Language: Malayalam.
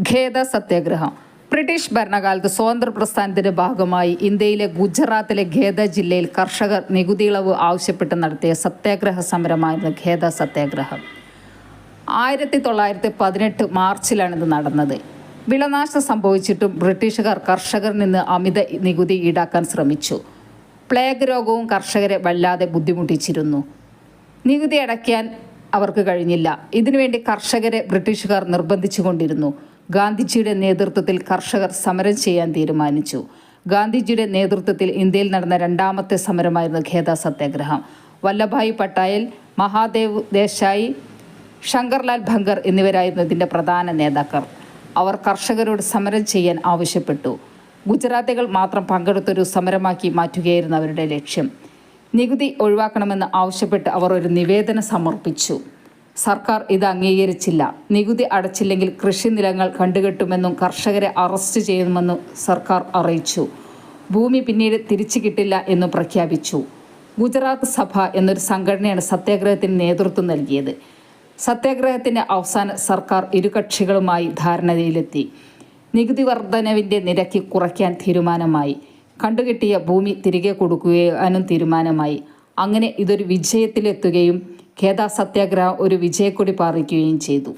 ഖേദ സത്യാഗ്രഹം. ബ്രിട്ടീഷ് ഭരണകാലത്ത് സ്വാതന്ത്ര്യ പ്രസ്ഥാനത്തിന്റെ ഭാഗമായി ഇന്ത്യയിലെ ഗുജറാത്തിലെ ഖേദ ജില്ലയിൽ കർഷകർ നികുതി ഇളവ് ആവശ്യപ്പെട്ട് നടത്തിയ സത്യാഗ്രഹ സമരമായിരുന്നു ഖേദ സത്യാഗ്രഹം. ആയിരത്തി തൊള്ളായിരത്തി പതിനെട്ട് മാർച്ചിലാണ് ഇത് നടന്നത്. വിളനാശം സംഭവിച്ചിട്ടും ബ്രിട്ടീഷുകാർ കർഷകരിൽ നിന്ന് അമിത നികുതി ഈടാക്കാൻ ശ്രമിച്ചു. പ്ലേഗ് രോഗവും കർഷകരെ വല്ലാതെ ബുദ്ധിമുട്ടിച്ചിരുന്നു. നികുതി അടയ്ക്കാൻ അവർക്ക് കഴിഞ്ഞില്ല. ഇതിനുവേണ്ടി കർഷകരെ ബ്രിട്ടീഷുകാർ നിർബന്ധിച്ചുകൊണ്ടിരുന്നു. ഗാന്ധിജിയുടെ നേതൃത്വത്തിൽ കർഷകർ സമരം ചെയ്യാൻ തീരുമാനിച്ചു. ഗാന്ധിജിയുടെ നേതൃത്വത്തിൽ ഇന്ത്യയിൽ നടന്ന രണ്ടാമത്തെ സമരമായിരുന്നു ഖേദ സത്യാഗ്രഹം. വല്ലഭായ് പട്ടായൽ മഹാദേവ് ദേശായി ശങ്കർലാൽ ഭങ്കർ എന്നിവരായിരുന്നു ഇതിന്റെ പ്രധാന നേതാക്കൾ. അവർ കർഷകരോട് സമരം ചെയ്യാൻ ആവശ്യപ്പെട്ടു. ഗുജറാത്തികൾ മാത്രം പങ്കെടുത്തൊരു സമരമാക്കി മാറ്റുകയായിരുന്നു അവരുടെ ലക്ഷ്യം. നികുതി ഒഴിവാക്കണമെന്ന് ആവശ്യപ്പെട്ട് അവർ ഒരു നിവേദനം സമർപ്പിച്ചു. സർക്കാർ ഇത് അംഗീകരിച്ചില്ല. നികുതി അടച്ചില്ലെങ്കിൽ കൃഷി നിലങ്ങൾ കണ്ടുകെട്ടുമെന്നും കർഷകരെ അറസ്റ്റ് ചെയ്യുമെന്നും സർക്കാർ അറിയിച്ചു. ഭൂമി പിന്നീട് തിരിച്ചു കിട്ടില്ല എന്നും പ്രഖ്യാപിച്ചു. ഗുജറാത്ത് സഭ എന്നൊരു സംഘടനയാണ് സത്യാഗ്രഹത്തിന് നേതൃത്വം നൽകിയത്. സത്യാഗ്രഹത്തിന്റെ അവസാനം സർക്കാർ ഇരുകക്ഷികളുമായി ധാരണയിലെത്തി. നികുതി വർധനവിന്റെ നിരക്ക് കുറയ്ക്കാൻ തീരുമാനമായി. കണ്ടുകിട്ടിയ ഭൂമി തിരികെ കൊടുക്കുകയാനും തീരുമാനമായി. അങ്ങനെ ഇതൊരു വിജയത്തിലെത്തുകയും ഖേദ സത്യാഗ്രഹം ഒരു വിജയക്കൊടി പാറിക്കുകയും ചെയ്തു.